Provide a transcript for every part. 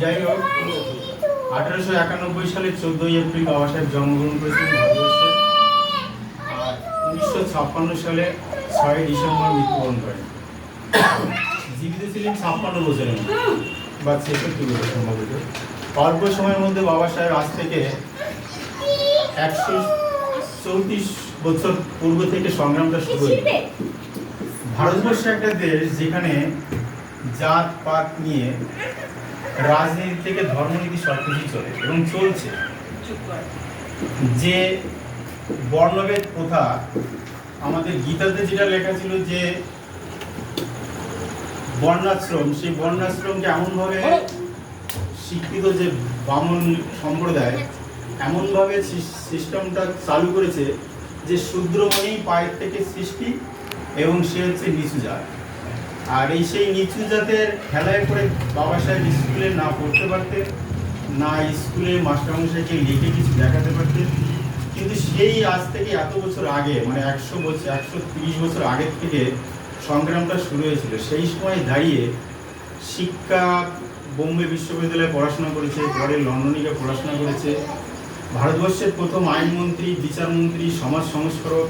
যাই হোক আঠারোশো একানব্বই সালে চোদ্দই এপ্রিল বাবা সাহেব জন্মগ্রহণ করেছিলেন ভারতবর্ষে আর উনিশশো ছাপ্পান্ন সালে ছয় ডিসেম্বর মৃত্যুবরণ করেন জীবিত ছিলেন ছাপ্পান্ন বছরের বা ছেষট্টি বছর সম্ভবত অল্প সময়ের মধ্যে বাবা সাহেব আজ থেকে একশো চৌত্রিশ বছর পূর্ব থেকে সংগ্রামটা শুরু হয়েছে ভারতবর্ষ একটা দেশ যেখানে জাত পাত নিয়ে রাজনীতি থেকে ধর্মনীতি সবকিছু চলে এবং চলছে। যে বর্ণভেদ প্রথা আমাদের গীতাতে যেটা লেখা ছিল যে বর্ণাশ্রম সেই বর্ণাশ্রমকে এমনভাবে শিক্ষিত যে বামন সম্প্রদায় এমনভাবে সিস- সিস্টেমটা চালু করেছে যে শূদ্র মানেই পায়ের থেকে সৃষ্টি এবং সে হচ্ছে নিচু জাত। আর এই সেই নিচু জাতের খেলায় করে বাবা সাহেব স্কুলে না পড়তে পারতেন, না স্কুলে মাস্টারমশাইকে লিখে কিছু দেখাতে পারতেন। কিন্তু সেই আজ থেকে এত বছর আগে মানে একশো বছর একশো তিরিশ বছর আগের থেকে সংগ্রামটা শুরু হয়েছিল। সেই সময় দাঁড়িয়ে শিক্ষা বোম্বে বিশ্ববিদ্যালয়ে পড়াশোনা করেছে, পরে লন্ডনিকে পড়াশোনা করেছে। ভারতবর্ষের প্রথম আইনমন্ত্রী, বিচারমন্ত্রী, সমাজ সংস্কারক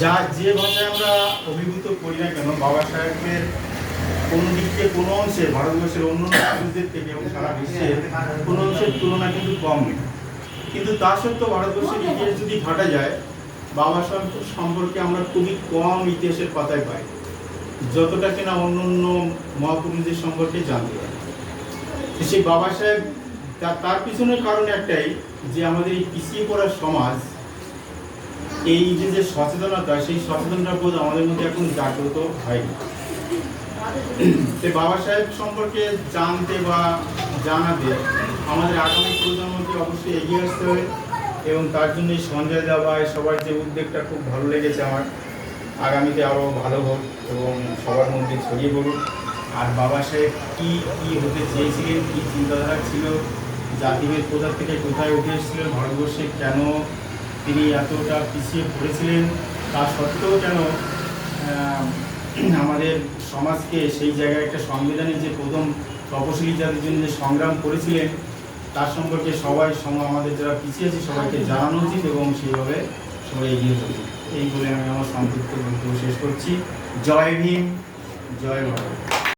যা যে ভাষায় আমরা অভিভূত করি না কেন, বাবা সাহেবের কোন দিক থেকে, কোনো অংশে, ভারতবর্ষের অন্য মানুষদের থেকে এবং সারা বিশ্বের কোনো অংশের তুলনা কিন্তু কম নেই। কিন্তু তা সত্ত্বেও ভারতবর্ষের ইতিহাস যদি ঘাটা যায়, বাবা সাহেব সম্পর্কে আমরা খুবই কম ইতিহাসের পাতায় পাই। যতটা কিনা অন্য অন্য মহাপুরুষদের সম্পর্কে জানতে পারি। সেই বাবা সাহেব তার পিছনের কারণ একটাই যে আমাদের এই পিছিয়ে পড়া সমাজ এই যে যে সচেতনতা, সেই সচেতনতা বোধ আমাদের মধ্যে এখন জাগ্রত হয়নি। বাবা সাহেব সম্পর্কে জানতে বা জানাতে আমাদের আগামী প্রজন্মকে অবশ্যই এগিয়ে আসতে হবে এবং তার জন্য এই সঞ্জয় দাবায় সবার যে উদ্যোগটা খুব ভালো লেগেছে আমার। আগামীতে আরও ভালো হোক এবং সবার মধ্যে ছড়িয়ে পড়ুক। আর বাবা সাহেব কী কী হতে চেয়েছিলেন, কী চিন্তাধারা ছিল, জাতিভেদ কোথা থেকে কোথায় উঠে এসেছিলেন ভারতবর্ষে কেন তিনি এতটা পিছিয়ে পড়েছিলেন, তা সত্ত্বেও কেন আমাদের সমাজকে সেই জায়গায় একটা সংবিধানে যে প্রথম তপশিলি জাতির জন্য যে সংগ্রাম করেছিলেন, তার সম্পর্কে সবাই সম- আমাদের যারা পিছিয়ে আছে সবাইকে জানানো উচিত এবং সেইভাবে সবাই এগিয়ে চলছে এই বলে আমি আমার সংক্ষিপ্ত বক্তব্য শেষ করছি। জয় ভীম, জয় ভারত।